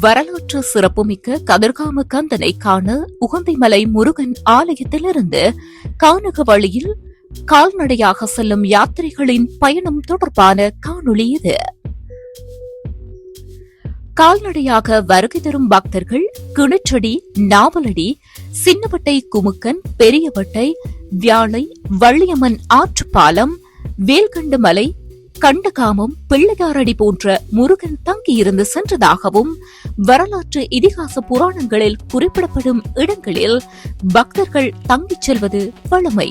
வரலாற்று சிறப்புமிக்க கதிர்காம கந்தனை காண உகந்தைமலை முருகன் ஆலயத்திலிருந்து கானக வழியில் கால்நடையாக செல்லும் யாத்திரைகளின் பயணம் தொடர்பான காணொளி இது. கால்நடையாக வருகை தரும் பக்தர்கள் கிணற்றடி நாவலடி சின்னவட்டை குமுக்கன் பெரியவட்டை வியாழை வள்ளியம்மன் ஆற்றுப்பாலம் வேல்கண்டு மலை கண்டகாமம் பிள்ளையாரடி போன்ற முருகன் தங்கியிருந்து சென்றதாகவும் வரலாற்று இதிகாச புராணங்களில் குறிப்பிடப்படும் இடங்களில் பக்தர்கள் தங்கிச் செல்வது வழமை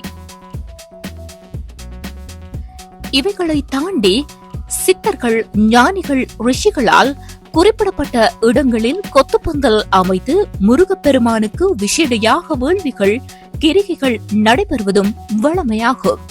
இவைகளை தாண்டி சித்தர்கள் ஞானிகள் ரிஷிகளால் குறிப்பிடப்பட்ட இடங்களில் கொத்துப்பந்தல் அமைத்து முருகப்பெருமானுக்கு விசேடையாக வேள்விகள் கிரிகைகள் நடைபெறுவதும் வழமையாகும்.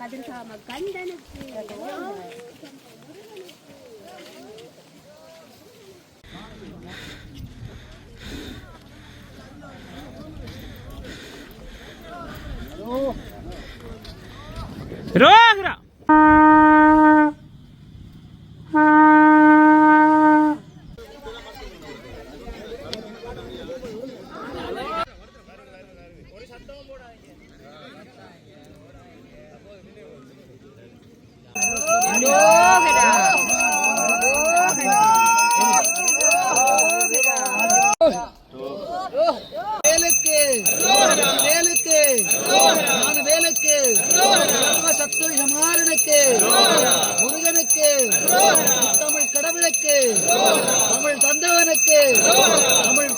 கதிர்காம கண்டனுக்கு ரோஹ்ரா வேலுக்கு வேலுக்கு. வேலுக்கு. சத்துரு சமாரனுக்கு முருகனுக்கு. தமிழ் கடவுளுக்கு. தமிழ் தந்தவனுக்கு. தமிழ்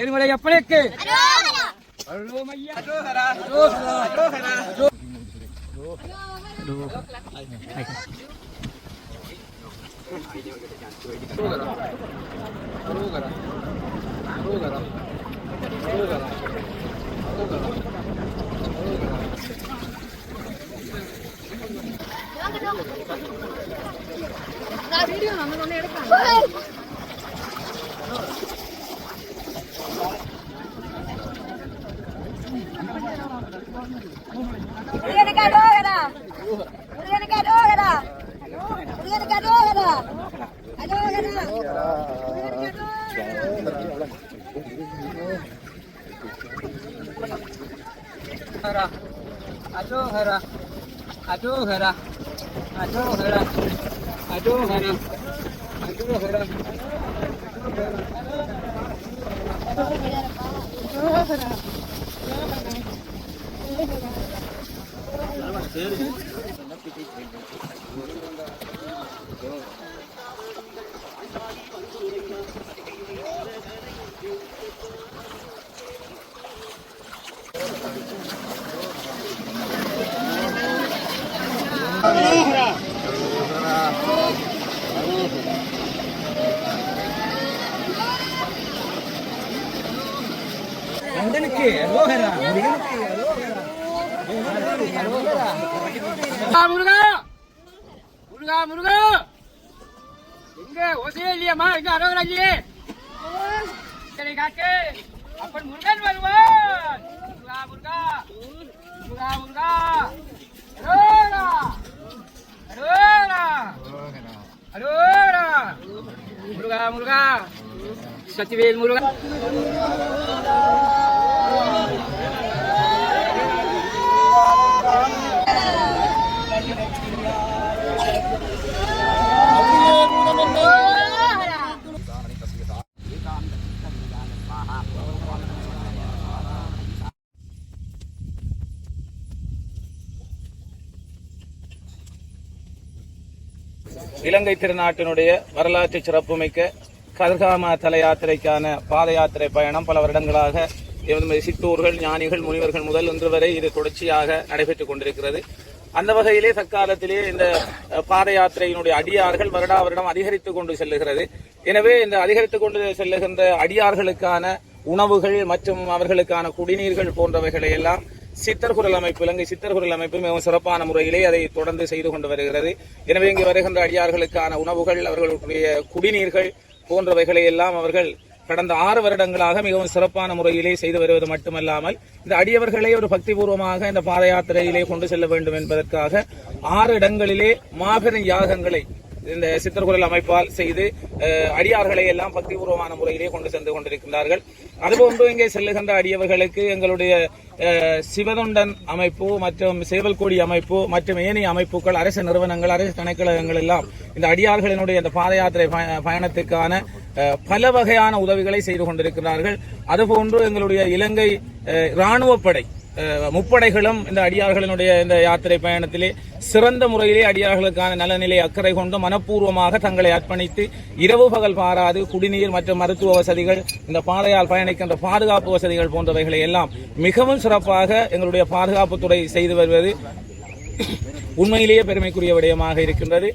ஏழுமலை அப்பனுக்கு. அருளோமையா அரோகரா முருகனுக்கு அரோகரா 해라. 아주 해라. 아주 해라. 아주 해라. 아주 해라. 아주 해라. Thank you. முருகனுக்கு அரோகரா முருகா முருகா முருகா எங்க? ஓசையே இல்லையாம்மா எங்க அரோகரா சரி காட்டு அப்பன் முருகன் வருவான் முருகா முருகா. முருகா முருகா. அரோகரா அரோகரா அரோகரா முருகா முருகா. சத்திவேல் முருகா. இலங்கை திருநாட்டினுடைய வரலாற்று சிறப்புமிக்க கதிர்காம தல யாத்திரைக்கான பாத யாத்திரை பயணம் பல வருடங்களாக சித்தூர்கள் ஞானிகள் முனிவர்கள் முதல் இன்று வரை இது தொடர்ச்சியாக நடைபெற்றுக் கொண்டிருக்கிறது. அந்த வகையிலே தற்காலத்திலே இந்த பாத யாத்திரையினுடைய அடியார்கள் வருடா வருடம் அதிகரித்து கொண்டு செல்லுகிறது. எனவே இந்த அதிகரித்து கொண்டு செல்லுகின்ற அடியார்களுக்கான உணவுகள் மற்றும் அவர்களுக்கான குடிநீர்கள் போன்றவைகளை எல்லாம் சித்தர்குரல் அமைப்பு இலங்கை சித்தர்குரல் அமைப்பு மிகவும் சிறப்பான முறையிலே அதை தொடர்ந்து செய்து கொண்டு வருகிறது. எனவே இங்கு வருகின்ற அடியார்களுக்கான உணவுகள் அவர்களுடைய குடிநீர்கள் போன்றவைகளை எல்லாம் அவர்கள் கடந்த ஆறு வருடங்களாக மிகவும் சிறப்பான முறையிலே செய்து வருவது மட்டுமல்லாமல் இந்த அடியவர்களை ஒரு பக்திபூர்வமாக இந்த பாத யாத்திரையிலே கொண்டு செல்ல வேண்டும் என்பதற்காக ஆறு இடங்களிலே மாபெரும் யாகங்களை இந்த சித்தர்குரல் அமைப்பால் செய்து அடியார்களை எல்லாம் பக்திபூர்வமான முறையிலே கொண்டு சென்று கொண்டிருக்கின்றார்கள். அதுபோன்று இங்கே செல்லுகின்ற அடியவர்களுக்கு எங்களுடைய சிவதொண்டன் அமைப்பு மற்றும் சேவல்கோடி அமைப்பு மற்றும் ஏனைய அமைப்புகள் அரசு நிறுவனங்கள் அரசு திணைக்களங்கள் எல்லாம் இந்த அடியார்களினுடைய இந்த பாத யாத்திரை பய- பயணத்துக்கான பல வகையான உதவிகளை செய்து கொண்டிருக்கிறார்கள். அதுபோன்று எங்களுடைய இலங்கை இராணுவப்படை முப்படைகளும் இந்த அடியார்களினுடைய இந்த யாத்திரை பயணத்திலே சிறந்த முறையிலே அடியார்களுக்கான நலநிலை அக்கறை கொண்டு மனப்பூர்வமாக தங்களை அர்ப்பணித்து இரவு பகல் பாராது குடிநீர் மற்றும் மருத்துவ வசதிகள் இந்த பாதையால் பயணிக்கின்ற பாதுகாப்பு வசதிகள் போன்றவைகளை எல்லாம் மிகவும் சிறப்பாக எங்களுடைய பாதுகாப்புத்துறை செய்து வருவது உண்மையிலேயே பெருமைக்குரிய விடயமாக இருக்கின்றது.